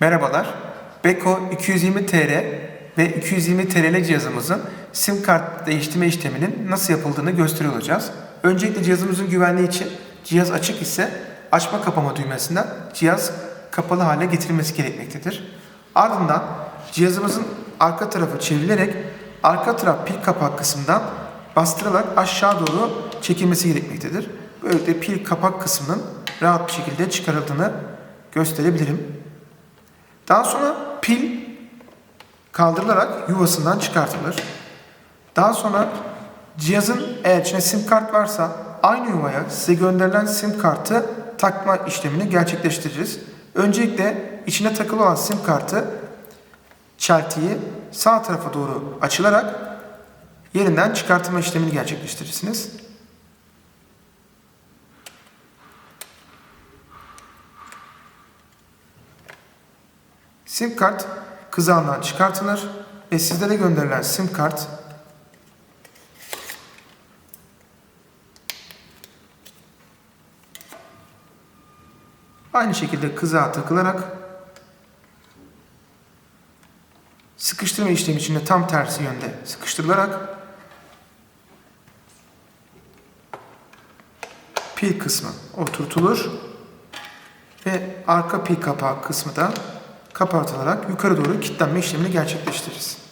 Merhabalar. Beko 220 TR ve 220 TR'li cihazımızın sim kart değiştirme işleminin nasıl yapıldığını gösteriyor olacağız. Öncelikle cihazımızın güvenliği için cihaz açık ise açma kapama düğmesinden cihaz kapalı hale getirilmesi gerekmektedir. Ardından cihazımızın arka tarafı çevrilerek arka taraf pil kapak kısmından bastırarak aşağı doğru çekilmesi gerekmektedir. Böylelikle pil kapak kısmının rahat bir şekilde çıkarıldığını gösterebilirim. Daha sonra pil kaldırılarak yuvasından çıkartılır. Daha sonra cihazın eğer içine sim kart varsa aynı yuvaya size gönderilen sim kartı takma işlemini gerçekleştiririz. Öncelikle içine takılı olan sim kartı çeltiyi sağ tarafa doğru açılarak yerinden çıkartma işlemini gerçekleştirirsiniz. Sim kart kızağından çıkartılır ve sizlere gönderilen sim kart aynı şekilde kızağa takılarak sıkıştırma işlemi içinde tam tersi yönde sıkıştırılarak pil kısmı oturtulur ve arka pil kapağı kısmı da kapatılarak yukarı doğru kilitlenme işlemini gerçekleştiririz.